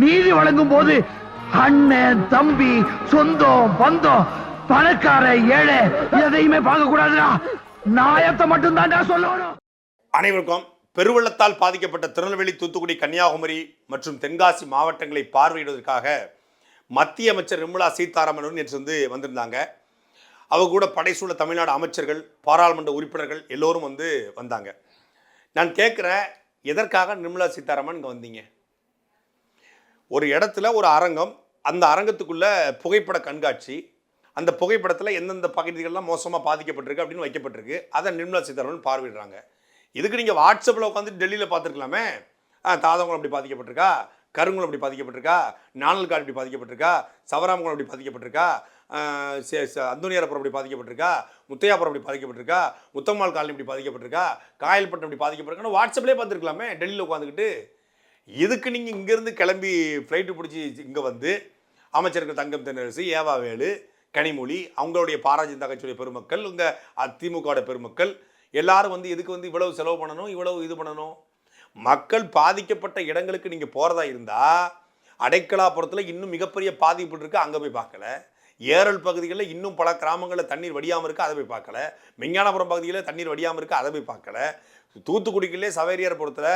நீதி வழங்கும் போது அண்ணன் தம்பி சொந்தம் பந்தம் பணக்கார ஏழை எதையுமே பார்க்க கூடாதுடா நாயத்தை மட்டும் தான் சொல்லணும். அனைவருக்கும் பெருவெள்ளத்தால் பாதிக்கப்பட்ட திருநெல்வேலி தூத்துக்குடி கன்னியாகுமரி மற்றும் தென்காசி மாவட்டங்களை பார்வையிடுவதற்காக மத்திய அமைச்சர் நிர்மலா சீதாராமன் நேற்று வந்து வந்திருந்தாங்க. அவங்க கூட படைசூழ தமிழ்நாடு அமைச்சர்கள் பாராளுமன்ற உறுப்பினர்கள் எல்லோரும் வந்து வந்தாங்க. நான் கேட்குறேன் எதற்காக நிர்மலா சீதாராமன் இங்கே வந்தீங்க? ஒரு இடத்துல ஒரு அரங்கம் அந்த அரங்கத்துக்குள்ளே புகைப்பட கண்காட்சி அந்த புகைப்படத்தில் எந்தெந்த பகுதிகள்லாம் மோசமாக பாதிக்கப்பட்டிருக்கு அப்படின்னு வைக்கப்பட்டிருக்கு அதை நிர்மலா சீதாராமன் பார்வையிடுறாங்க. இதுக்கு நீங்கள் வாட்ஸ்அப்பில் உட்காந்து டெல்லியில் பார்த்துருக்கலாமே? தாதவங்களும் தாதங்குளம் அப்படி பாதிக்கப்பட்டிருக்கா? கருங்குளம் அப்படி பாதிக்கப்பட்டிருக்கா? நாணல்காடு இப்படி பாதிக்கப்பட்டிருக்கா? சவராமங்குளம் அப்படி பாதிக்கப்பட்டிருக்கா? அந்தோனியாரப்புறம் அப்படி பாதிக்கப்பட்டிருக்கா? முத்தையாபுரம் அப்படி பாதிக்கப்பட்டிருக்கா? முத்தம்மாள் காலனி இப்படி பாதிக்கப்பட்டிருக்கா? காயல்பட்டம் இப்படி பாதிக்கப்பட்டிருக்கான்னு வாட்ஸ்அப்லேயே பார்த்துருக்கலாமே டெல்லியில் உட்காந்துக்கிட்டு இதுக்கு நீங்கள் இங்கேருந்து கிளம்பி ஃப்ளைட்டு பிடிச்சி இங்கே வந்து அமைச்சர்கள் தங்கம் தென்னரசு ஏவாவேலு கனிமொழி அவங்களுடைய பாராஜி தகச்சுடைய பெருமக்கள் உங்கள் திமுகவோட பெருமக்கள் எல்லாரும் வந்து எதுக்கு வந்து இவ்வளவு செலவு பண்ணணும் இவ்வளவு இது பண்ணணும். மக்கள் பாதிக்கப்பட்ட இடங்களுக்கு நீங்கள் போகிறதா இருந்தால் அடைக்கலாபுரத்தில் இன்னும் மிகப்பெரிய பாதிப்பு இருக்குது அங்கே போய் பார்க்கல. ஏரல் பகுதிகளில் இன்னும் பல கிராமங்களில் தண்ணீர் வடியாமல் இருக்குது அதை போய் பார்க்கல. மெஞ்ஞானபுரம் பகுதியில் தண்ணீர் வடியாமல் இருக்குது அதை போய் பார்க்கல. தூத்துக்குடிக்குள்ளே சவேரியார் புறத்தில்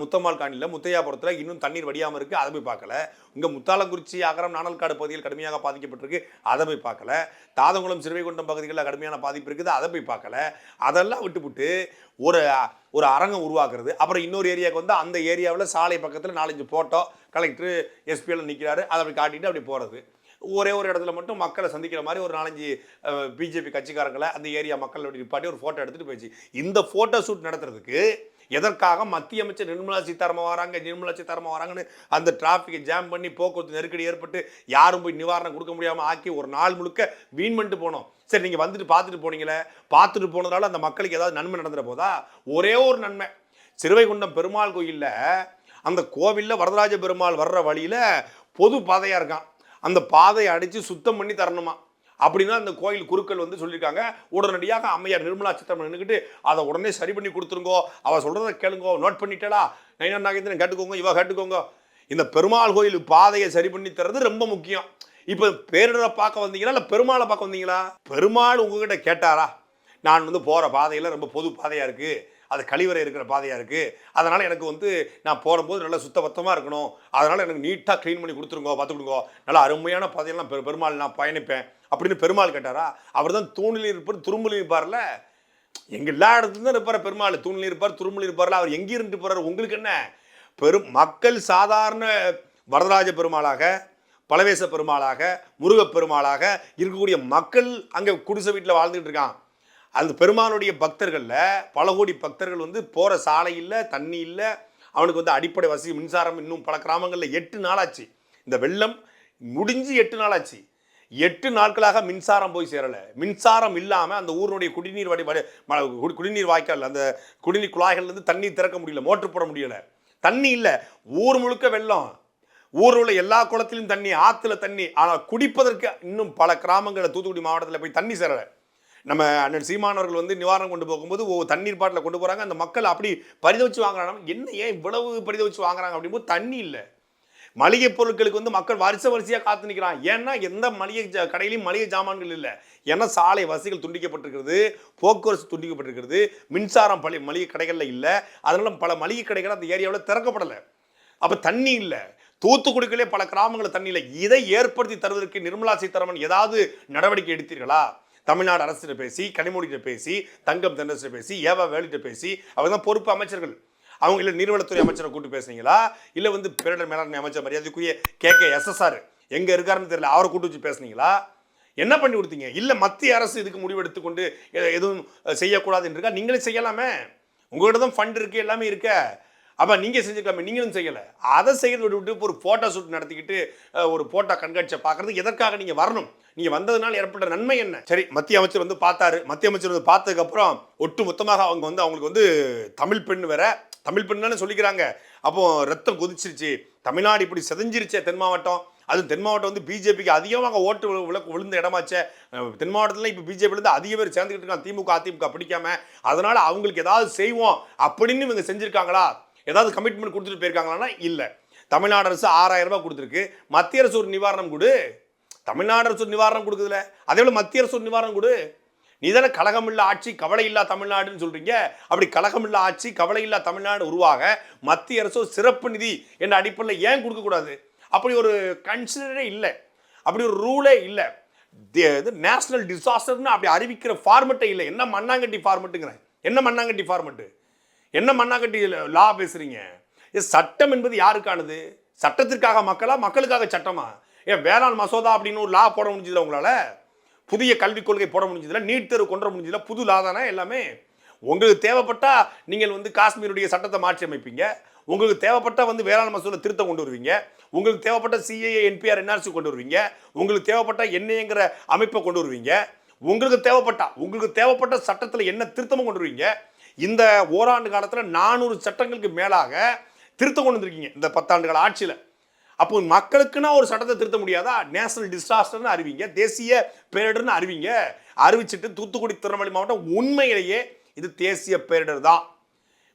முத்தம்மாள் காணியில் முத்தையாபுரத்தில் இன்னும் தண்ணீர் வடியாமல் இருக்குது அதை போய் பார்க்கல. இங்கே முத்தாலங்குறிச்சி அகரம் நாணல்காடு பகுதியில் கடுமையாக பாதிக்கப்பட்டிருக்கு. அதை போய் பார்க்கல. தாதங்குளம் சிறுவைகுண்டம் பகுதிகளில் கடுமையான பாதிப்பு இருக்குது. அதை போய் பார்க்கல. அதெல்லாம் விட்டுவிட்டு ஒரு ஒரு அரங்கம் உருவாக்குறது. அப்புறம் இன்னொரு ஏரியாவுக்கு வந்து அந்த ஏரியாவில் சாலை பக்கத்தில் நாலஞ்சு ஃபோட்டோ கலெக்டர் எஸ்பியில் நிற்கிறாரு அதை அப்படி காட்டிட்டு அப்படி போகிறது ஒரே ஒரு இடத்துல மட்டும் மக்களை சந்திக்கிற மாதிரி ஒரு நாலஞ்சு பிஜேபி கட்சிக்காரங்களை அந்த ஏரியா மக்கள் அப்படி நிப்பாட்டி ஒரு ஃபோட்டோ எடுத்துகிட்டு போயிடுச்சு. இந்த ஃபோட்டோ ஷூட் நடத்துறதுக்கு எதற்காக மத்திய அமைச்சர் நிர்மலா சீதாராமன் வராங்க நிர்மலா சீதாராமன் வராங்கன்னு அந்த டிராஃபிக்கை ஜாம் பண்ணி போக்குவரத்து நெருக்கடி ஏற்பட்டு யாரும் போய் நிவாரணம் கொடுக்க முடியாமல் ஆக்கி ஒரு நாள் முழுக்க வீண் பண்ணிட்டு போனோம். சரி நீங்கள் வந்துட்டு பார்த்துட்டு போனீங்களே? பார்த்துட்டு போனதால அந்த மக்களுக்கு ஏதாவது நன்மை நடந்துட போதா? ஒரே ஒரு நன்மை. சிறுவைகுண்டம் பெருமாள் கோயிலில் அந்த கோவிலில் வரதராஜ பெருமாள் வர்ற வழியில் பொது பாதையாக இருக்கான். அந்த பாதையை அடித்து சுத்தம் பண்ணி தரணுமா? அப்படின்னா அந்த கோயில் குருக்கள் வந்து சொல்லியிருக்காங்க உடனடியாக அம்மையார் நிர்மலா சித்தரமன் நின்றுக்கிட்டு அதை உடனே சரி பண்ணி கொடுத்துருங்கோ அவள் சொல்கிறத கேளுங்கோ நோட் பண்ணிட்டேடா நைனா நாகேந்திரன் கேட்டுக்கோங்க இவ கேட்டுக்கோங்க. இந்த பெருமாள் கோயில் பாதையை சரி பண்ணி தர்றது ரொம்ப முக்கியம். இப்போ பேரிடரை பார்க்க வந்தீங்களா இல்லை பெருமாளை பார்க்க வந்தீங்களா? பெருமாள் உங்ககிட்ட கேட்டாரா நான் வந்து போகிற பாதையில் ரொம்ப பொது பாதையாக இருக்குது அது கழிவறை இருக்கிற பாதையாக இருக்குது அதனால் எனக்கு வந்து நான் போகும்போது நல்லா சுத்தபத்தமாக இருக்கணும். அதனால் எனக்கு நீட்டாக க்ளீன் பண்ணி கொடுத்துருங்கோ பார்த்துக்கிடுங்கோ. நல்லா அருமையான பாதையெல்லாம் பெரு பெருமாள் நான் பயணிப்பேன். அப்படின்னு பெருமாள் கேட்டாரா அவர் தான் தூணில் இருப்பார் துரும்பில் இருப்பார்ல. எங்கள் எல்லா இடத்துல தான் இருப்பார் பெருமாள். தூணில் இருப்பார் துரும்பில் இருப்பார்ல. அவர் எங்கே இருந்து போகிறார் உங்களுக்கு என்ன? பெரும் மக்கள் சாதாரண வரதராஜ பெருமாளாக பலவேச பெருமாளாக முருகப் பெருமாளாக இருக்கக்கூடிய மக்கள் அங்கே குடிசை வீட்டில் வாழ்ந்துகிட்டு இருக்கான். அந்த பெருமாளுடைய பக்தர்களில் பல கோடி பக்தர்கள் வந்து போகிற சாலை இல்லை தண்ணி இல்லை அவனுக்கு வந்து அடிப்படை வசதி மின்சாரம் இன்னும் பல கிராமங்களில் எட்டு நாளாச்சு. இந்த வெள்ளம் முடிஞ்சு எட்டு நாளாச்சு. எட்டு நாட்களாக மின்சாரம் போய் சேரலை. மின்சாரம் இல்லாமல் அந்த ஊரினுடைய குடிநீர் வடி வடி- ம- குடி- குடிநீர் வாய்க்கால் அந்த குடிநீர் குழாய்கள்லேருந்து தண்ணி திறக்க முடியல மோட்டர் போட முடியல. தண்ணி இல்லை. ஊர் முழுக்க வெள்ளம். ஊரில் உள்ள எல்லா குளத்திலும் தண்ணி ஆற்றுல தண்ணி. ஆனால் குடிப்பதற்கு இன்னும் பல கிராமங்களில் தூத்துக்குடி மாவட்டத்தில் போய் தண்ணி சேரலை. நம்ம அண்ணன் சீமானவர்கள் வந்து நிவாரணம் கொண்டு போகும்போது ஓ தண்ணீர் பாட்டில் கொண்டு போகிறாங்க அந்த மக்கள் அப்படி பரிதவிச்சு வாங்குறாங்க. என்ன ஏன் இவ்வளவு பரிதவிச்சு வாங்குறாங்க அப்படிங்கும்போது தண்ணி இல்லை. மளிகை பொருட்களுக்கு வந்து மக்கள் வரிசை வரிசையாக காத்து நிற்கிறான் ஏன்னா எந்த மளிகை ஜா- கடையிலையும் மளிகை ஜாமான்கள் இல்லை. ஏன்னா சாலை வசதிகள் துண்டிக்கப்பட்டிருக்கிறது. போக்குவரத்து துண்டிக்கப்பட்டிருக்கிறது. மின்சாரம் பழி மளிகை கடைகளில் இல்லை. அதனால பல மளிகை கடைகள் அந்த ஏரியாவில் திறக்கப்படலை. அப்போ தண்ணி இல்லை. தூத்துக்குடிக்கிலே பல கிராமங்களில் தண்ணி இல்லை. இதை ஏற்படுத்தி தருவதற்கு நிர்மலா சீதாராமன் ஏதாவது நடவடிக்கை எடுத்தீர்களா? தமிழ்நாடு அரசிட்ட பேசி கனிமொழிகிட்ட பேசி தங்கம் தென்னரசிட்ட பேசி ஏவா வேலிட்ட பேசி அவங்க தான் பொறுப்பு அமைச்சர்கள். அவங்க இல்லை நீர்வளத்துறை அமைச்சரை கூட்டு பேசுனீங்களா? இல்லை வந்து பேரிடர் மேலாண்மை அமைச்சர் மரியாதைக்குரிய கே. கே. எஸ்எஸ்ஆர் எங்கே இருக்காருன்னு தெரியல அவரை கூட்டு வச்சு பேசுனீங்களா? என்ன பண்ணி கொடுத்தீங்க? இல்லை மத்திய அரசு இதுக்கு முடிவு எடுத்துக்கொண்டு எதுவும் செய்யக்கூடாதுன்னு இருக்கா? நீங்களே செய்யலாமே. உங்கள்கிட்ட தான் ஃபண்ட் இருக்குது எல்லாமே இருக்க. அப்போ நீங்கள் செஞ்சுக்கலாமே நீங்களும் செய்யலை. அதை செய்கிறது விட்டு விட்டு ஒரு ஃபோட்டோ ஷூட் நடத்திக்கிட்டு ஒரு ஃபோட்டோ கண்காட்சியை பார்க்குறது எதற்காக நீங்கள் வரணும்? நீங்கள் வந்ததுனால ஏற்பட்ட நன்மை என்ன? சரி மத்திய அமைச்சர் வந்து பார்த்தாரு. மத்திய அமைச்சர் வந்து பார்த்ததுக்கப்புறம் ஒட்டு மொத்தமாக அவங்க வந்து அவங்களுக்கு வந்து தமிழ் பெண் வேற. தமிழ் பெண் சொல்லிக்கிறாங்க. அப்போ ரத்தம் கொதிச்சிருச்சு. தமிழ்நாடு இப்படி செதஞ்சிருச்சே தென் மாவட்டம். அது தென் மாவட்டம் வந்து பிஜேபிக்கு அதிகமாக ஓட்டு விழு- விழுந்த இடமாச்சே. தென் மாவட்டத்தில் இப்போ பிஜேபிலேருந்து அதிக பேர் சேர்ந்துக்கிட்டு இருக்காங்க. திமுக அதிமுக பிடிக்காம. அதனால் அவங்களுக்கு ஏதாவது செய்வோம் அப்படின்னு இவங்க செஞ்சுருக்காங்களா? ஏதாவது கமிட்மெண்ட் கொடுத்துட்டு போயிருக்காங்களான்னா இல்லை. தமிழ்நாடு அரசு ஆறாயிரம் ரூபாய் கொடுத்துருக்கு. மத்திய அரசு ஒரு நிவாரணம் கொடு. தமிழ்நாடு அரசு ஒரு நிவாரணம் கொடுக்குதுல. அதே போல் மத்திய அரசு ஒரு நிவாரணம் கொடு. நீ தானே கழகமில்லா ஆட்சி கவலை இல்லா தமிழ்நாடுன்னு சொல்கிறீங்க அப்படி கழகமில்லா ஆட்சி கவலை இல்லா தமிழ்நாடு உருவாக மத்திய அரசு சிறப்பு நிதி என்ற அடிப்படையில் ஏன் கொடுக்கக்கூடாது அப்படி ஒரு கன்சிடரே இல்லை. அப்படி ஒரு ரூலே இல்லை. இது நேஷனல் டிசாஸ்டர்னு அப்படி அறிவிக்கிற ஃபார்மெட்டே இல்லை. என்ன மண்ணாங்கட்டி ஃபார்மெட்டுங்கிறேன் என்ன மண்ணாங்கட்டி ஃபார்மெட்டு என்ன மண்ணாங்கட்டி லா பேசுறீங்க? சட்டம் என்பது யாருக்கானது? சட்டத்திற்காக மக்களா? மக்களுக்காக சட்டமா? ஏன் வேளாண் மசோதா அப்படின்னு ஒரு லா போட முடிஞ்சதுல உங்களால? புதிய கல்விக் கொள்கை போட முடிஞ்சதுல நீட் தேர்வு கொண்டு வர முடிஞ்சதுல புது லா தானே எல்லாமே? உங்களுக்கு தேவைப்பட்டா நீங்கள் வந்து காஷ்மீருடைய சட்டத்தை மாற்றி அமைப்பீங்க. உங்களுக்கு தேவைப்பட்ட வந்து வேளாண் மசோதா திருத்தம் கொண்டு வருவீங்க. உங்களுக்கு தேவைப்பட்ட சிஏஏ என்பிஆர் என்ஆர்சி கொண்டு வருவீங்க. உங்களுக்கு தேவைப்பட்ட என்ஏங்கிற அமைப்பை கொண்டு வருவீங்க. உங்களுக்கு தேவைப்பட்டா உங்களுக்கு தேவைப்பட்ட சட்டத்தில் என்ன திருத்தமும் கொண்டு வருவீங்க. இந்த ஓராண்டு காலத்தில் நானூறு சட்டங்களுக்கு மேலாக திருத்தம் கொண்டு வந்திருக்கீங்க இந்த பத்தாண்டுகள் ஆட்சியில். அப்போ மக்களுக்குன்னா ஒரு சட்டத்தை திருத்த முடியாதா? நேஷனல் டிசாஸ்டர்னு அறிவிங்க தேசிய பேரிடர்னு அறிவிங்க. அறிவிச்சிட்டு தூத்துக்குடி திருநெல்வேலி மாவட்டம் உண்மையிலேயே இது தேசிய பேரிடர் தான்.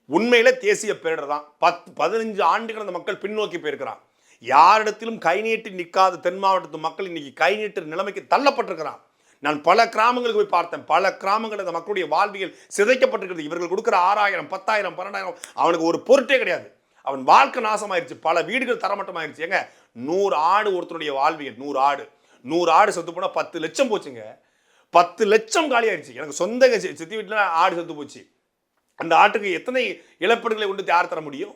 உண்மையில தேசிய பேரிடர் தான். பத்து பதினஞ்சு ஆண்டுகள் அந்த மக்கள் பின்னோக்கி போயிருக்கிறான். யாரிடத்திலும் கை நீட்டி நிற்காத தென் மாவட்டத்து மக்கள் இன்னைக்கு கை நீட்டு நிலைமைக்கு தள்ளப்பட்டிருக்கிறான். நான் பல கிராமங்களுக்கு போய் பார்த்தேன். பல கிராமங்கள் அந்த மக்களுடைய வாழ்வியல் சிதைக்கப்பட்டிருக்கிறது. இவர்கள் கொடுக்குற ஆறாயிரம் பத்தாயிரம் பன்னெண்டாயிரம் அவனுக்கு ஒரு பொருட்டே கிடையாது. அவன் வாழ்க்கை நாசமாயிருச்சு. பல வீடுகள் தரமட்டமாயிருச்சு. ஏங்க நூறு ஆடு ஒருத்தருடைய வாழ்வியல் நூறு ஆடு. நூறு ஆடு செத்து போனால் பத்து லட்சம் போச்சுங்க. பத்து லட்சம் காலியாயிருச்சு. எனக்கு சொந்த சித்தி வீட்டில் ஆடு செத்து போச்சு. அந்த ஆட்டுக்கு எத்தனை இழப்பீடுகளை கொண்டு யார் தர முடியும்?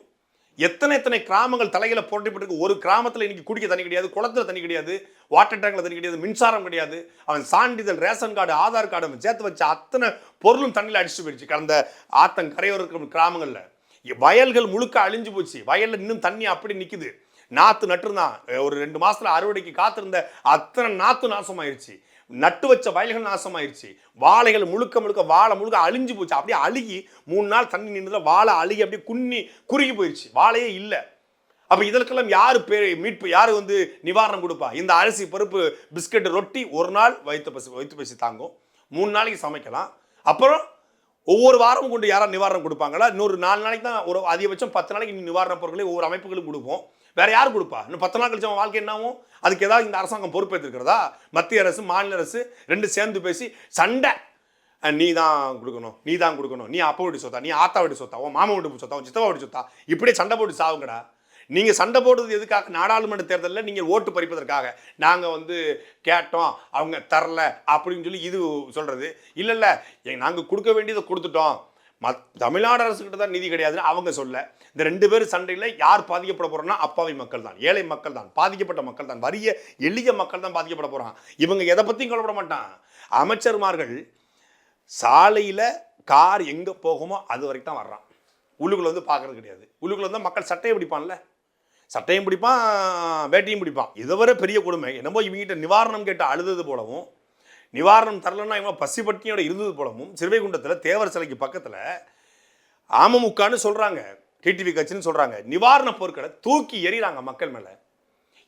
எத்தனை எத்தனை கிராமங்கள் தலையில் புரட்டிப்பட்டிருக்கு ஒரு கிராமத்தில் இன்னைக்கு குடிக்க தண்ணி கிடையாது குளத்துல தண்ணி கிடையாது வாட்டர் டேங்கில் தண்ணி கிடையாது மின்சாரம் கிடையாது. அவன் சான்றிதழ் ரேஷன் கார்டு ஆதார் கார்டு அவன் சேர்த்து வச்ச அத்தனை பொருளும் தண்ணியில் அடிச்சு போயிடுச்சு கடந்த ஆத்தங் கரையோர இருக்கிற கிராமங்களில். வயல்கள் முழுக்க அழிஞ்சு போச்சு. வயலில் இன்னும் தண்ணி அப்படி நிற்குது நாற்று நட்டுருந்தான். ஒரு ரெண்டு மாதத்தில் அறுவடைக்கு காத்திருந்த அத்தனை நாற்று நாசமாயிருச்சு. நட்டு வச்ச வயல்கள் நாசமாயிருச்சு. வாழைகள் முழுக்க முழுக்க வாழை முழுக்க அழிஞ்சு போச்சு. அப்படியே அழுகி மூணு நாள் தண்ணி நின்றுல வாழை அழுகி அப்படியே குன்னி குறுகி போயிடுச்சு வாழையே இல்லை. அப்போ இதற்கெல்லாம் யார் பேர் மீட்பு யார் வந்து நிவாரணம் கொடுப்பா? இந்த அரிசி பருப்பு பிஸ்கட் ரொட்டி ஒரு நாள் வயிற்று பசி வயிற்று பசி தாங்கும். மூணு நாளைக்கு சமைக்கலாம். அப்புறம் ஒவ்வொரு வாரமும் கொண்டு யாராவது நிவாரணம் கொடுப்பாங்களா? இன்னொரு நாலு நாளைக்கு தான் ஒரு அதிகபட்சம் பத்து நாளைக்கு நிவாரணப் பொருட்களை ஒவ்வொரு அமைப்புகளும் கொடுப்போம். வேற யார் கொடுப்பா? இன்னும் பத்து நாள் கழிச்சு அவன் வாழ்க்கை என்ன அதுக்கு ஏதாவது இந்த அரசாங்கம் பொறுப்பேற்றிருக்கிறதா மத்திய அரசு மாநில அரசு ரெண்டு சேர்ந்து பேசி சண்டை. நீ தான் கொடுக்கணும் நீ தான் கொடுக்கணும். நீ அப்பா வீட்டு சொத்தா நீ ஆத்தா வீட்டு சொத்தா உன் மாமா வீட்டு சொத்தா உன் சித்தப்பா வீட்டு சொத்தா இப்படியே சண்டை போட்டு சாவுங்கடா. நீங்கள் சண்டை போடுறது எதுக்காக? நாடாளுமன்ற தேர்தலில் நீங்கள் ஓட்டு பறிப்பதற்காக. நாங்கள் வந்து கேட்டோம் அவங்க தரல அப்படின்னு சொல்லி இது சொல்கிறது இல்லை இல்லை நாங்கள் கொடுக்க வேண்டியதை கொடுத்துட்டோம். மத் தமிழ்நாடு அரசுக்கிட்ட தான் நிதி கிடையாதுன்னு அவங்க சொல்ல. இந்த ரெண்டு பேரும் சண்டையில் யார் பாதிக்கப்பட போகிறோம்னா அப்பாவி மக்கள் தான் ஏழை மக்கள் தான் பாதிக்கப்பட்ட மக்கள் தான் வறிய எளிய மக்கள் தான் பாதிக்கப்பட போகிறான் இவங்க எதை பற்றியும் கவலைப்பட மாட்டான். அமைச்சர்மார்கள் சாலையில் கார் எங்கே போகுமோ அது வரைக்கும் தான் வர்றான். உள்ளுக்குள்ள வந்து பார்க்கறது கிடையாது. உள்ளுக்குள்ள வந்து மக்கள் சட்டையை பிடிப்பான்ல. சட்டையும் பிடிப்பான் வேட்டையும் பிடிப்பான். இதை வரை பெரிய கொடுமை. என்னமோ இவங்ககிட்ட நிவாரணம் கேட்டு அழுதது போலவும் நிவாரணம் தரலன்னா இவன் பசி பட்டினியோட இருந்தது போலவும் சிறுவைகுண்டத்தில் தேவர் சிலைக்கு பக்கத்தில் அமமுகன்னு சொல்கிறாங்க டிடிவி கட்சின்னு சொல்கிறாங்க நிவாரணப் பொருட்களை தூக்கி எறிகிறாங்க மக்கள் மேலே.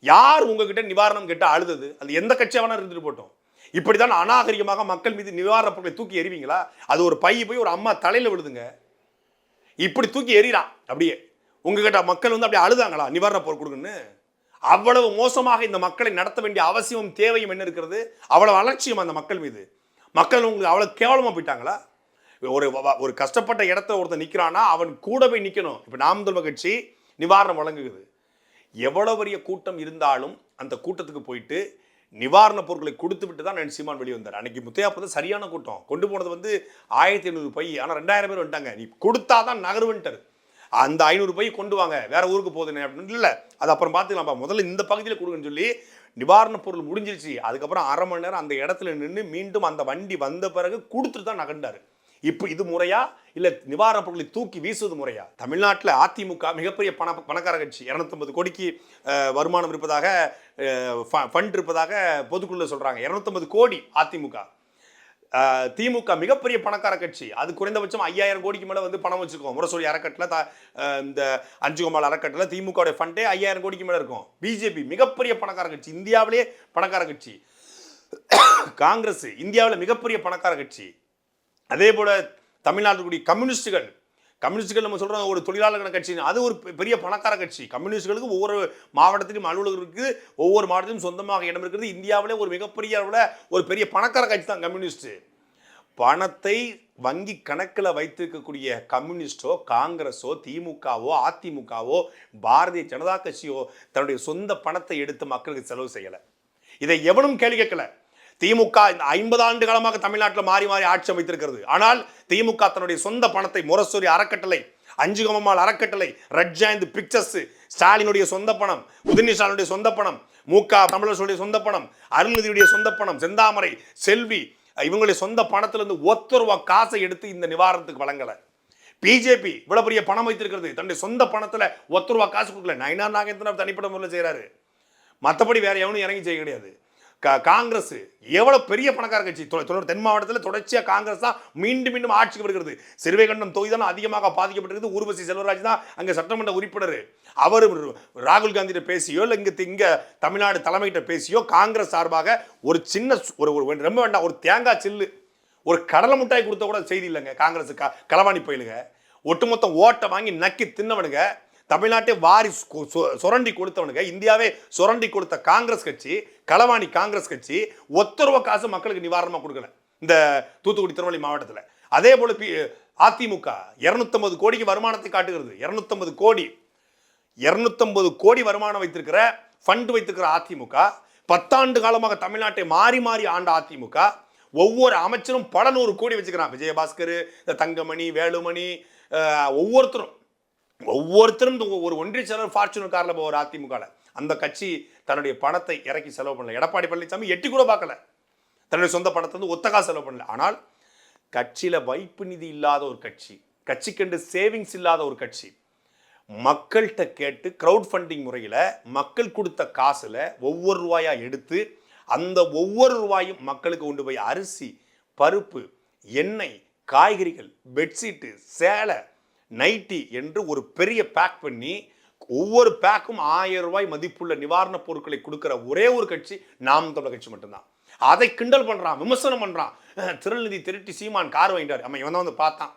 யார் உங்ககிட்ட நிவாரணம் கேட்டால் அழுதது? அது எந்த கட்சியாக வேணா இருந்துட்டு போட்டோம். இப்படிதான் அநாகரிகமாக மக்கள் மீது நிவாரணப் பொருட்களை தூக்கி எறிவீங்களா? அது ஒரு பை போய் ஒரு அம்மா தலையில் விழுதுங்க. இப்படி தூக்கி எறிகிறான் அப்படியே. உங்ககிட்ட மக்கள் வந்து அப்படியே அழுதாங்களா? நிவாரணப் பொருள் கொடுக்குன்னு அவ்வளவு மோசமாக இந்த மக்களை நடத்த வேண்டிய அவசியமும் தேவையும் என்ன இருக்கிறது? அவ்வளவு அலட்சியம் அந்த மக்கள் மீது. மக்கள் உங்களுக்கு அவ்வளோ கேவலமாக போயிட்டாங்களா? ஒரு ஒரு கஷ்டப்பட்ட இடத்த ஒருத்தன் நிற்கிறான்னா அவன் கூட போய் நிற்கணும் இப்போ நாம் தமிழ் கட்சி நிவாரணம் வழங்குகிறது. எவ்வளோ பெரிய கூட்டம் இருந்தாலும் அந்த கூட்டத்துக்கு போயிட்டு நிவாரணப் பொருட்களை கொடுத்து விட்டு தான் நான் சீமான் வெளியே வந்தார். அன்னைக்கு முத்தையா தான் சரியான கூட்டம். கொண்டு போனது வந்து ஆயிரத்தி ஐநூறு பை. ஆனால் ரெண்டாயிரம் பேர் வந்துட்டாங்க. நீ கொடுத்தா தான் நகருவன்ட்டார் அந்த ஐநூறு பை கொண்டு வாங்க. வேற ஊருக்கு போகுதுன்னு அப்படின்னு இல்லை. அது அப்புறம் பார்த்துக்கலாம்ப்பா முதல்ல இந்த பகுதியில் கொடுங்கன்னு சொல்லி நிவாரணப் பொருள் முடிஞ்சிருச்சு. அதுக்கப்புறம் அரை மணி நேரம் அந்த இடத்துல நின்று மீண்டும் அந்த வண்டி வந்த பிறகு கொடுத்துட்டு தான் நகர்ந்தார். இப்போ இது முறையா? இல்லை நிவாரணப் பொருட்களை தூக்கி வீசுவது முறையா? தமிழ்நாட்டில் அதிமுக மிகப்பெரிய பண பணக்கார கட்சி. இரநூத்தம்பது கோடிக்கு வருமானம் இருப்பதாக ஃபண்ட் இருப்பதாக பொதுக்குழுல சொல்கிறாங்க இரநூத்தம்பது கோடி அதிமுக. திமுக மிகப்பெரிய பணக்கார கட்சி. அது குறைந்தபட்சம் ஐயாயிரம் கோடிக்கு மேலே வந்து பணம் வச்சுருக்கோம். முரசொலி அறக்கட்டில் த இந்த அஞ்சுகோமால் அறக்கட்டில் திமுகவுடைய ஃபண்டே ஐயாயிரம் கோடிக்கு மேலே இருக்கும். பிஜேபி மிகப்பெரிய பணக்கார கட்சி. இந்தியாவிலேயே பணக்கார கட்சி. காங்கிரஸ் இந்தியாவில் மிகப்பெரிய பணக்கார கட்சி. அதே போல் தமிழ்நாட்டுக்குரிய கம்யூனிஸ்டுகள் கம்யூனிஸ்டுகள் நம்ம சொல்கிறோம் ஒரு தொழிலாளர்கள கட்சி அது ஒரு பெரிய பணக்கார கட்சி. கம்யூனிஸ்டுகளுக்கு ஒவ்வொரு மாவட்டத்திலும் அலுவலகம் இருக்குது. ஒவ்வொரு மாவட்டத்திலும் சொந்தமாக இடம் இருக்கிறது இந்தியாவிலே ஒரு மிகப்பெரிய அளவில் ஒரு பெரிய பணக்கார கட்சி தான் கம்யூனிஸ்ட் பணத்தை வங்கி கணக்கில் வைத்திருக்கக்கூடிய கம்யூனிஸ்டோ காங்கிரஸோ திமுகவோ அதிமுகவோ பாரதிய ஜனதா கட்சியோ தன்னுடைய சொந்த பணத்தை எடுத்து மக்களுக்கு செலவு செய்யலை. இதை எவனும் கேள்வி கேட்கலை. திமுக இந்த ஐம்பது ஆண்டு காலமாக தமிழ்நாட்டில் மாறி மாறி ஆட்சி அமைத்திருக்கிறது. ஆனால் திமுக தன்னுடைய சொந்த பணத்தை முரசொரி அறக்கட்டளை அஞ்சு கமமால் அறக்கட்டளை ரெட் ஜாயிண்ட் பிக்சர்ஸ் ஸ்டாலினுடைய சொந்த பணம் உதயநிதி ஸ்டாலினுடைய சொந்த பணம் முக தமிழர்களுடைய சொந்த பணம் அருள்நிதியுடைய சொந்த பணம் செந்தாமரை செல்வி இவங்களுடைய சொந்த பணத்திலிருந்து ஒத்த ரூபா காசை எடுத்து இந்த நிவாரணத்துக்கு வழங்கலை. பிஜேபி இவ்வளவு பெரிய பணம் வைத்திருக்கிறது. தன்னுடைய சொந்த பணத்தில் ஒத்த ரூபா காசு கொடுக்கல. நயினார் நாகேந்திரன் தனிப்பட்ட முறையில் செய்கிறாரு மற்றபடி வேற எவனும் இறங்கி செய்ய கிடையாது. காங்கிரஸ் எவ்வளோ பெரிய பணக்கார கட்சி? தொ- தென் மாவட்டத்தில் தொடர்ச்சியாக காங்கிரஸ் தான் மீண்டும் மீண்டும் ஆட்சிக்கு வருகிறது. சிறுவைகண்டம் தொகுதி தான் அதிகமாக பாதிக்கப்பட்டிருக்கிறது ஊர்வசி செல்வராஜ் தான் அங்கே சட்டமன்ற உறுப்பினர். அவர் ராகுல் காந்திகிட்ட பேசியோ இல்லை இங்கே இங்கே தமிழ்நாடு தலைமைகிட்ட பேசியோ காங்கிரஸ் சார்பாக ஒரு சின்ன ஒரு ஒரு ரொம்ப வேண்டாம் ஒரு தேங்காய் சில்லு ஒரு கடலை மிட்டாய் கொடுத்த கூட செய்தி இல்லைங்க. காங்கிரஸ் க களவாணி போயிலுங்க. ஒட்டுமொத்த ஓட்டை வாங்கி நக்கி தின்னவனுங்க. தமிழ்நாட்டை வாரி சுரண்டி கொடுத்தவனுங்க. இந்தியாவே சுரண்டி கொடுத்த காங்கிரஸ் கட்சி களவாணி காங்கிரஸ் கட்சி ஒத்தரவு காசு மக்களுக்கு நிவாரணமாக கொடுக்கல. இந்த தூத்துக்குடி திருநெல்வேலி மாவட்டத்தில். அதே போல் பி அதிமுக இரநூத்தம்பது கோடிக்கு வருமானத்தை காட்டுகிறது. இரநூத்தம்பது கோடி. இரநூத்தம்பது கோடி வருமானம் வைத்திருக்கிற ஃபண்ட் வைத்திருக்கிற அதிமுக பத்தாண்டு காலமாக தமிழ்நாட்டை மாறி மாறி ஆண்ட அதிமுக ஒவ்வொரு அமைச்சரும் பல நூறு கோடி வச்சுக்கிறான். விஜயபாஸ்கர் இந்த தங்கமணி வேலுமணி ஒவ்வொருத்தரும். ஒவ்வொருத்தரும் இந்த ஒரு ஒன்றிய செலவு ஃபார்ச்சுனர் காரில் போகிற அதிமுகவில் அந்த கட்சி தன்னுடைய பணத்தை இறக்கி செலவு பண்ணல. எடப்பாடி பழனிசாமி எட்டி கூட பார்க்கல. தன்னுடைய சொந்த பணத்தை வந்து ஒத்தகா செலவு பண்ணல. ஆனால் கட்சியில் வைப்பு நிதி இல்லாத ஒரு கட்சி கட்சிக்கண்டு சேவிங்ஸ் இல்லாத ஒரு கட்சி மக்கள்கிட்ட கேட்டு க்ரௌட் ஃபண்டிங் முறையில் மக்கள் கொடுத்த காசில் ஒவ்வொரு ரூபாயாக எடுத்து அந்த ஒவ்வொரு ரூபாயும் மக்களுக்கு கொண்டு போய் அரிசி பருப்பு எண்ணெய் காய்கறிகள் பெட்ஷீட்டு சேலை நைட்டி என்று ஒரு பெரிய பேக் பண்ணி ஒவ்வொரு பேக்கும் ஆயிரம் ரூபாய் மதிப்புள்ள நிவாரணப் பொருட்களை கொடுக்குற ஒரே ஒரு கட்சி நாம் தமிழர் கட்சி மட்டும்தான். அதை கிண்டல் பண்ணுறான் விமர்சனம் பண்ணுறான் திருநிதி திருட்டி சீமான் கார் வாங்கிட்டார். அவன் இவன் தான் வந்து பார்த்தான்.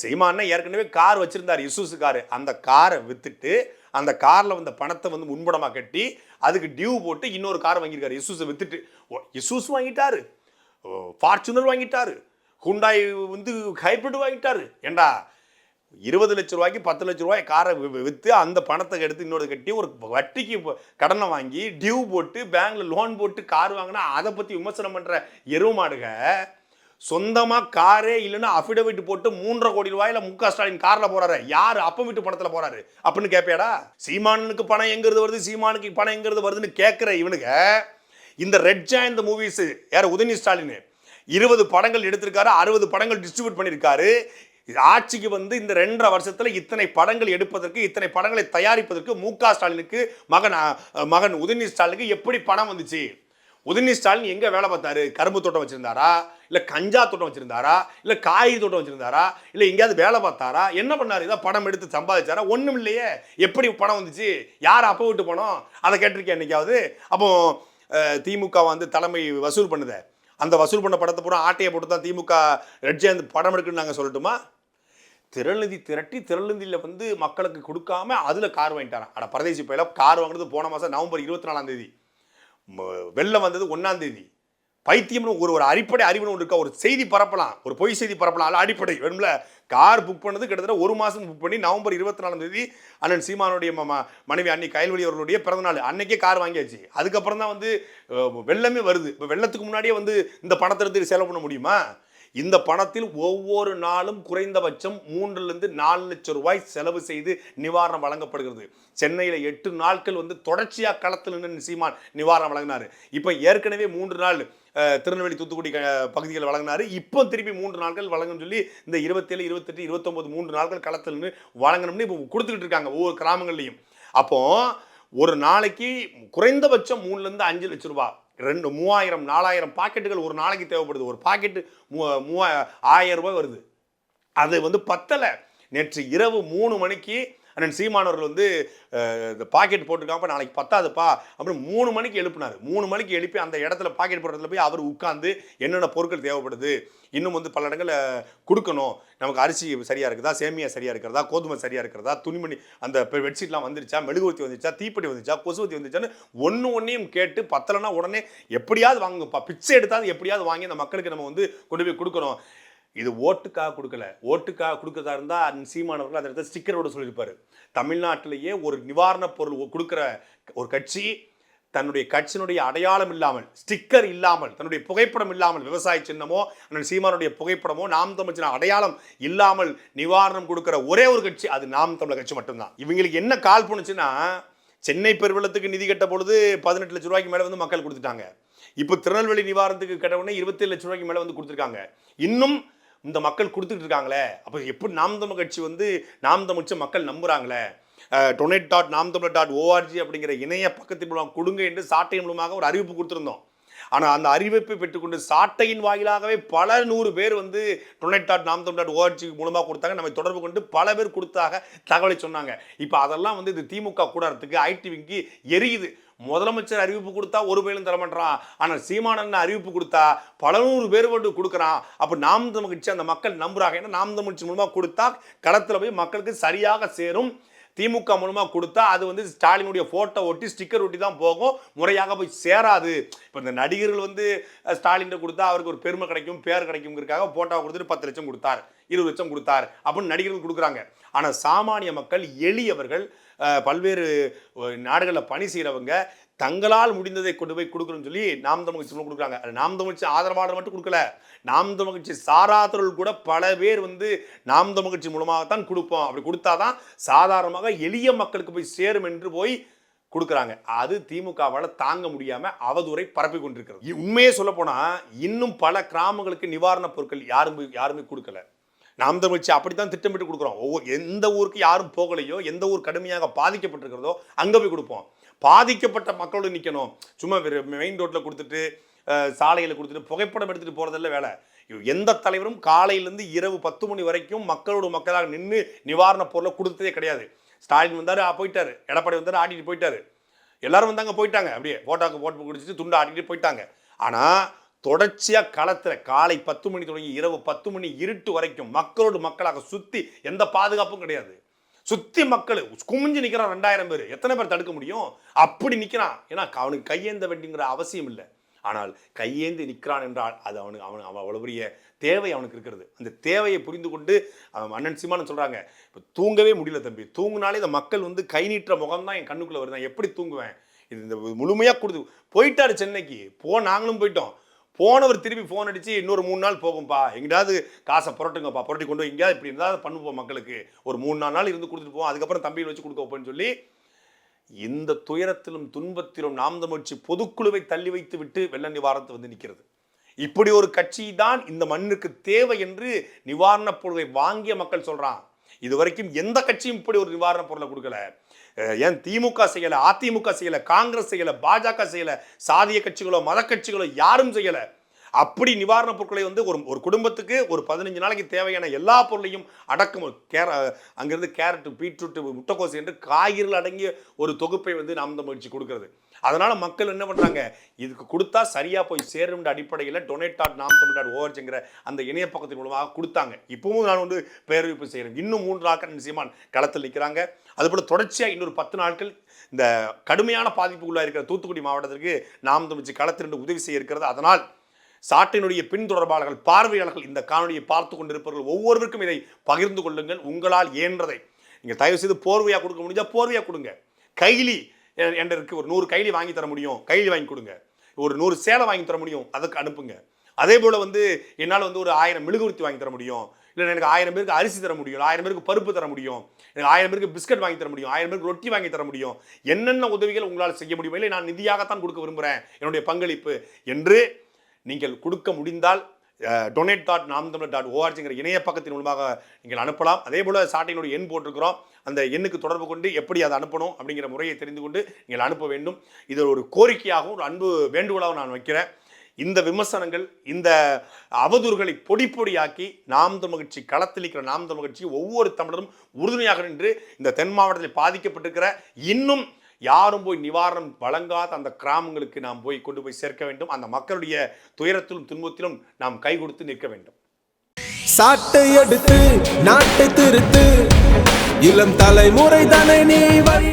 சீமான்னா ஏற்கனவே கார் வச்சுருந்தார் இசூசு காரு. அந்த காரை விற்றுட்டு அந்த காரில் வந்த பணத்தை வந்து முன்படமாக கட்டி அதுக்கு டியூ போட்டு இன்னொரு கார் வாங்கியிருக்காரு இசூஸை வித்துட்டு. ஓ இசூஸ் வாங்கிட்டாரு. ஃபார்ச்சுனர் வாங்கிட்டாரு. ஹுண்டாய் வந்து ஹைப்ரிட் வாங்கிட்டாரு. ஏண்டா இருபது லட்ச ரூபாய்க்கு பத்து லட்ச ரூபாய் காரை விற்று அந்த பணத்தை எடுத்து இன்னொரு கட்டி ஒரு வட்டிக்கு கடனை வாங்கி டியூ போட்டு பேங்க்ல லோன் போட்டு கார் வாங்கினா அதை பற்றி விமர்சனம் பண்ணுற எருமாடுக சொந்தமாக காரே இல்லைன்னா அஃபிடவிட் போட்டு மூன்றரை கோடி ரூபாயில் மு க ஸ்டாலின் காரில் போறாரு. யார்? அப்ப வீட்டு பணத்தில் போறாரு. அப்படின்னு கேட்பியாடா சீமானுக்கு பணம் எங்கிறது வருது? சீமானுக்கு பணம் எங்கிறது வருதுன்னு கேட்குற இவனுங்க இந்த ரெட் ஜாயின் மூவிஸ் யார்? உதயநிதி ஸ்டாலின். இருபது படங்கள் எடுத்திருக்காரு அறுபது படங்கள் டிஸ்ட்ரிபியூட் பண்ணியிருக்காரு ஆட்சிக்கு வந்து இந்த ரெண்டரை வருஷத்தில் இத்தனை படங்கள் எடுப்பதற்கு இத்தனை படங்களை தயாரிப்பதற்கு மு க ஸ்டாலினுக்கு மகன் மகன் உதயநிதி ஸ்டாலினுக்கு எப்படி பணம் வந்துச்சு? உதயநிதி ஸ்டாலின் எங்கே வேலை பார்த்தாரு? கரும்பு தோட்டம் வச்சுருந்தாரா? இல்லை கஞ்சா தோட்டம் வச்சுருந்தாரா? இல்லை காய்கறி தோட்டம் வச்சுருந்தாரா? இல்லை எங்கேயாவது வேலை பார்த்தாரா? என்ன பண்ணார்? ஏதாவது படம் எடுத்து சம்பாதிச்சாரா? ஒன்றும் இல்லையே. எப்படி பணம் வந்துச்சு? யார் அப்போ விட்டு பணம்? அதை கேட்டிருக்கேன் என்னைக்காவது. அப்போ திமுக வந்து தலைமை வசூல் பண்ணுதே. அந்த வசூல் பண்ண படத்தை பூரா ஆட்டையை போட்டு தான் திமுக ரெட்ஜி அந்த படம் எடுக்குன்னு நாங்கள் சொல்லட்டுமா? திரள்நிதி திரட்டி திரள்நிதியில் வந்து மக்களுக்கு கொடுக்காம அதில் கார் வாங்கிட்டாரான் அட பரதேசி பயில கார் வாங்குறது போன மாதம் நவம்பர் இருபத்தி நாலாம் தேதி வெள்ளம் வந்தது ஒன்றாம் தேதி. பைத்தியம்னு ஒரு ஒரு அடிப்படை அறிவுன்னு ஒன்று இருக்கா? ஒரு செய்தி பரப்பலாம். ஒரு பொய் செய்தி பரப்பலாம். அதில் அடிப்படை. வேணும்ல? கார் புக் பண்ணது கிட்டத்தட்ட ஒரு மாதம் புக் பண்ணி நவம்பர் இருபத்தி நாலாம் தேதி அண்ணன் சீமானுடைய ம- ம- மனைவி அன்னி கயல்வழி அவர்களுடைய பிறந்தநாள் அன்னைக்கே கார் வாங்கியாச்சு. அதுக்கப்புறம் தான் வந்து வெள்ளமே வருது. இப்போ வெள்ளத்துக்கு முன்னாடியே வந்து இந்த பணத்தை எடுத்து செலவு பண்ண முடியுமா? இந்த பணத்தில் ஒவ்வொரு நாளும் குறைந்தபட்சம் மூன்றுலேருந்து நாலு லட்சம் ரூபாய் செலவு செய்து நிவாரணம் வழங்கப்படுகிறது. சென்னையில் எட்டு நாட்கள் வந்து தொடர்ச்சியாக களத்தில் நின்று சீமான் நிவாரணம் வழங்கினார். இப்போ ஏற்கனவே மூன்று நாள் திருநெல்வேலி தூத்துக்குடி பகுதிகள் வழங்கினார். இப்போ திருப்பி மூன்று நாட்கள் வழங்கணும்னு சொல்லி இந்த இருபத்தேழு இருபத்தெட்டு இருபத்தொம்பது மூன்று நாட்கள் களத்தில் நின்று வழங்கணும்னு இப்போ கொடுத்துக்கிட்டு இருக்காங்க ஒவ்வொரு கிராமங்கள்லையும். அப்போது ஒரு நாளைக்கு குறைந்தபட்சம் மூணுலேருந்து அஞ்சு லட்சம் ரூபா ரெண்டு மூவாயிரம் நாலாயிரம் பாக்கெட்டுகள் ஒரு நாளைக்கு தேவைப்படுது. ஒரு பாக்கெட்டு மூ மூவா ஆயிரம் ரூபாய் வருது. அது வந்து பத்தலை. நேற்று இரவு மூணு மணிக்கு அண்ணன் சீமானவர்கள் வந்து இந்த பாக்கெட் போட்டிருக்காப்ப நாளைக்கு பத்தாதுப்பா அப்படின்னு மூணு மணிக்கு எழுப்பினார். மூணு மணிக்கு எழுப்பி அந்த இடத்துல பாக்கெட் போடுறதுல போய் அவர் உட்காந்து என்னென்ன பொருட்கள் தேவைப்படுது இன்னும் வந்து பல இடங்களில் கொடுக்கணும். நமக்கு அரிசி சரியாக இருக்குதா சேமியா சரியாக இருக்கிறதா கோதுமை சரியாக இருக்கிறதா துணிமணி அந்த பெட்ஷீட்லாம் வந்துருச்சா மெழுகுவத்தி வந்துச்சா தீப்பெட்டி வந்துச்சா கொசுவத்தி வந்துச்சான்னு ஒன்று ஒன்றையும் கேட்டு பத்தலைன்னா உடனே எப்படியாவது வாங்குப்பா பிச்சை எடுத்தாவது எப்படியாவது வாங்கி அந்த மக்களுக்கு நம்ம வந்து கொண்டு போய் கொடுக்கணும். இது ஓட்டுக்காக கொடுக்கல. ஓட்டுக்காக கொடுக்கறதா இருந்தால் அந்த சீமானவர்கள் அந்த இடத்துல ஸ்டிக்கரோட சொல்லியிருப்பாரு. தமிழ்நாட்டிலேயே ஒரு நிவாரணப் பொருள் கொடுக்குற ஒரு கட்சி தன்னுடைய கட்சியினுடைய அடையாளம் இல்லாமல் ஸ்டிக்கர் இல்லாமல் தன்னுடைய புகைப்படம் இல்லாமல் விவசாய சின்னமோ அண்ணன் சீமானுடைய புகைப்படமோ நாம் தமிழ்ச்சின அடையாளம் இல்லாமல் நிவாரணம் கொடுக்குற ஒரே ஒரு கட்சி அது நாம் தமிழர் கட்சி மட்டும்தான். இவங்களுக்கு என்ன கால் பண்ணுச்சுன்னா சென்னை பெருவெள்ளத்துக்கு நிதி கட்ட பொழுது பதினெட்டு லட்ச ரூபாய்க்கு மேலே வந்து மக்கள் கொடுத்துட்டாங்க. இப்போ திருநெல்வேலி நிவாரணத்துக்கு கட்ட உடனே இருபத்தேழு லட்ச ரூபாய்க்கு மேலே வந்து கொடுத்துருக்காங்க. இன்னும் இந்த மக்கள் கொடுத்துட்டு இருக்காங்களே? அப்போ எப்படி நாம் தமிழ் கட்சி வந்து நாம் தமிழ்ச்ச மக்கள் நம்புகிறாங்களே டொனேட் டாட் நாம் தமிழர் டாட் ஓஆர்ஜி அப்படிங்கிற இணைய பக்கத்தின் மூலம் கொடுங்க என்று சாட்டையின் மூலமாக ஒரு அறிவிப்பு கொடுத்துருந்தோம். ஆனால் அந்த அறிவிப்பை பெற்றுக்கொண்டு சாட்டையின் வாயிலாகவே பல நூறு பேர் வந்து டொனேட் டாட் நாம் தமிழ் டாட் ஓஆர்ஜி மூலமாக கொடுத்தாங்க. நம்ம தொடர்பு கொண்டு பல பேர் கொடுத்தாக தகவலை சொன்னாங்க. இப்போ அதெல்லாம் வந்து இது திமுக கூடாரத்துக்கு ஐடிவிக்கு எரியுது. முதலமைச்சர் அறிவிப்பு கொடுத்தா ஒரு பயிலும் தரமாட்டான் ஆனால் சீமானன் அறிவிப்பு கொடுத்தா பல நூறு பேர் கொண்டு கொடுக்குறான் அப்போ நாம் தமிழ் கட்சி அந்த மக்கள் நம்புறாங்க. ஏன்னா நாம் தமிழ் கட்சி மூலமாக கொடுத்தா களத்தில் போய் மக்களுக்கு சரியாக சேரும். திமுக மூலமாக கொடுத்தா அது வந்து ஸ்டாலினுடைய ஃபோட்டோ ஒட்டி ஸ்டிக்கர் ஒட்டி தான் போகும். முறையாக போய் சேராது. இப்போ இந்த நடிகர்கள் வந்து ஸ்டாலின் ஸ்டாலின்கிட்ட கொடுத்தா அவருக்கு ஒரு பெருமை கிடைக்கும் பேர் கிடைக்குங்கிறதுக்காக ஃபோட்டோவை கொடுத்துட்டு பத்து லட்சம் கொடுத்தார் இருபது லட்சம் கொடுத்தார் அப்படின்னு நடிகர்கள் கொடுக்குறாங்க. ஆனால் சாமானிய மக்கள் எளியவர்கள் பல்வேறு நாடுகளில் பணி செய்கிறவங்க தங்களால் முடிந்ததை கொண்டு போய் கொடுக்குறோன்னு சொல்லி நாம் தமிழ் கட்சி கொடுக்குறாங்க. நாம் தமிழ்ச்சி ஆதரவாளர் மட்டும் கொடுக்கல. நாம் தமிழ் கட்சி கூட பல பேர் வந்து நாம் தமிழ் கட்சி மூலமாகத்தான் கொடுப்போம். அப்படி கொடுத்தாதான் சாதாரணமாக எளிய மக்களுக்கு போய் சேரும் என்று போய் கொடுக்குறாங்க. அது திமுகவால் தாங்க முடியாமல் அவதூறை பரப்பி கொண்டிருக்கிறது. உண்மையே சொல்லப்போனால் இன்னும் பல கிராமங்களுக்கு நிவாரணப் பொருட்கள் யாரும் யாருமே கொடுக்கல. நாம் தமிழ்ச்சி அப்படித்தான் திட்டமிட்டு கொடுக்குறோம். ஒவ்வொரு எந்த ஊருக்கு யாரும் போகலையோ எந்த ஊர் கடுமையாக பாதிக்கப்பட்டிருக்கிறதோ அங்கே போய் கொடுப்போம். பாதிக்கப்பட்ட மக்களோடு நிற்கணும் சும்மா மெயின் ரோட்டில் கொடுத்துட்டு சாலையில் கொடுத்துட்டு புகைப்படம் எடுத்துகிட்டு போகிறதில்ல வேலை. எந்த தலைவரும் காலையிலேருந்து இரவு பத்து மணி வரைக்கும் மக்களோட மக்களாக நின்று நிவாரணப் பொருளை கொடுத்ததே கிடையாது. ஸ்டாலின் வந்தார் போயிட்டார். எடப்பாடி வந்தார் ஆடிட்டு போயிட்டார். எல்லாரும் வந்தாங்க போயிட்டாங்க. அப்படியே போட்டோக்கு போட்டு குடிச்சிட்டு துண்டு ஆடிட்டு போயிட்டாங்க. ஆனால் தொடர்ச்சியாக களத்தில் காலை பத்து மணி தொடங்கி இரவு பத்து மணி இருட்டு வரைக்கும் மக்களோடு மக்களாக சுற்றி எந்த பாதுகாப்பும் கிடையாது. சுற்றி மக்கள் குமிஞ்சு நிற்கிறான் ரெண்டாயிரம் பேர். எத்தனை பேர் தடுக்க முடியும்? அப்படி நிற்கிறான் ஏன்னா அவனுக்கு கையேந்த வேண்டிங்கிற அவசியம் இல்லை. ஆனால் கையேந்தி நிற்கிறான் என்றால் அது அவனுக்கு அவன் அவன் அவ்வளோ பெரிய தேவை அவனுக்கு இருக்கிறது. அந்த தேவையை புரிந்து கொண்டு அவன் அண்ணன் சீமானன் சொல்கிறாங்க இப்போ தூங்கவே முடியல தம்பி. தூங்குனாலே இந்த மக்கள் வந்து கை நீட்டுற முகம் தான் என் கண்ணுக்குள்ளே வருது. நான் எப்படி தூங்குவேன்? இது இந்த முழுமையாக கொடுத்து போயிட்டாரு சென்னைக்கு. போ நாங்களும் போயிட்டோம். போனவர் திருப்பி ஃபோன் அடித்து இன்னொரு மூணு நாள் போகும்பா. எங்கேயாவது காசை புரட்டுங்கப்பா. புரட்டி கொண்டு போய் எங்கேயாவது இப்படி இருந்தால் பண்ணுவோம் மக்களுக்கு. ஒரு மூணு நாலு நாள் இருந்து கொடுத்துட்டு போவோம். அதுக்கப்புறம் தம்பியை வச்சு கொடுக்க போன்னு சொல்லி இந்த துயரத்திலும் துன்பத்திலும் நாம் தமிழ்ச்சி பொதுக்குழுவை தள்ளி வைத்து விட்டு வெள்ள நிவாரணத்தை வந்து நிற்கிறது இப்படி ஒரு கட்சி தான் இந்த மண்ணுக்கு தேவை என்று நிவாரணப் பொருளை வாங்கிய மக்கள் சொல்கிறான் இது வரைக்கும் எந்த கட்சியும் இப்படி ஒரு நிவாரணப் பொருளை கொடுக்கல. ஏன் திமுக செய்யலை அதிமுக செய்யலை காங்கிரஸ் செய்யலை பாஜக செய்யலை சாதிய கட்சிகளோ மத கட்சிகளோ யாரும் செய்யலை. அப்படி நிவாரணப் பொருட்களை வந்து ஒரு ஒரு குடும்பத்துக்கு ஒரு பதினஞ்சு நாளைக்கு தேவையான எல்லா பொருளையும் அடக்கம் கேர அங்கேருந்து கேரட்டு பீட்ரூட்டு முட்டைக்கோசு என்று காய்கறிகள் அடங்கிய ஒரு தொகுப்பை வந்து நாம் முயற்சி கொடுக்கறது. அதனால் மக்கள் என்ன பண்ணுறாங்க இதுக்கு கொடுத்தா சரியாக போய் சேரும்ன்ற அடிப்படையில் டொனேட் டாட் நாம் தமிழ் டாட் ஓவர்ஜிங்கிற அந்த இணைய பக்கத்தின் மூலமாக கொடுத்தாங்க. இப்பவும் நான் வந்து பேரறிவிப்பு செய்கிறேன் இன்னும் மூன்று நாட்கள் சீமான் களத்தில் நிற்கிறாங்க அதுபோல் தொடர்ச்சியாக இன்னொரு பத்து நாட்கள் இந்த கடுமையான பாதிப்புக்குள்ளாக இருக்கிற தூத்துக்குடி மாவட்டத்திற்கு நாம் தமிழ்ச்சி களத்திலிருந்து உதவி செய்ய இருக்கிறது. அதனால் சாட்டினுடைய பின்தொடர்பாளர்கள் பார்வையாளர்கள் இந்த காணொலியை பார்த்து கொண்டிருப்பவர்கள் ஒவ்வொருவருக்கும் இதை பகிர்ந்து கொள்ளுங்கள். உங்களால் இயன்றதை நீங்கள் தயவு செய்து போர்வையாக கொடுக்க முடிஞ்சால் போர்வையாக கொடுங்க. கைலி என்கிட்ட இருக்குது ஒரு நூறு கைலி வாங்கி தர முடியும். கைலி வாங்கி கொடுங்க. ஒரு நூறு சேலை வாங்கி தர முடியும். அதுக்கு அனுப்புங்க. அதே போல் வந்து என்னால் வந்து ஒரு ஆயிரம் மெழுகுவர்த்தி வாங்கி தர முடியும். இல்லை எனக்கு ஆயிரம் பேருக்கு அரிசி தர முடியும். ஆயிரம் பேருக்கு பருப்பு தர முடியும். எனக்கு ஆயிரம் பேருக்கு பிஸ்கட் வாங்கி தர முடியும். ஆயிரம் பேருக்கு ரொட்டி வாங்கி தர முடியும். என்னென்ன உதவிகள் உங்களால் செய்ய முடியும் இல்லை நான் நிதியாகத்தான் கொடுக்க விரும்புகிறேன் என்னுடைய பங்களிப்பு. என்று நீங்கள் கொடுக்க முடிந்தால் டொனேட் டாட் நாம் தமிழர் டாட் ஓஆர்ஜிங்கிற இணைய பக்கத்தின் மூலமாக நீங்கள் அனுப்பலாம். அதே போல் சாட்டையினுடைய எண் போட்டிருக்கிறோம். அந்த எண்ணுக்கு தொடர்பு கொண்டு எப்படி அதை அனுப்பணும் அப்படிங்கிற முறையை தெரிந்து கொண்டு நீங்கள் அனுப்ப வேண்டும். இது ஒரு கோரிக்கையாகவும் ஒரு அன்பு வேண்டுகோளாகவும் நான் வைக்கிறேன். இந்த விமர்சனங்கள் இந்த அவதூறுகளை பொடி பொடியாக்கி நாம் தமிழ்ச்சி களத்தில் இருக்கிற நாம் தமிழ்ச்சி ஒவ்வொரு தமிழரும் உறுதுணையாக நின்று இந்த தென் மாவட்டத்தில் பாதிக்கப்பட்டிருக்கிற இன்னும் யாரும் போய் நிவாரணம் வழங்காத அந்த கிராமங்களுக்கு நாம் போய் கொண்டு போய் சேர்க்க வேண்டும். அந்த மக்களுடைய துயரத்திலும் துன்பத்திலும் நாம் கை கொடுத்து நிற்க வேண்டும். சாட்டை எடுத்து நாட்டை திருத்து இளம் தலைமுறை தானே நீ வழி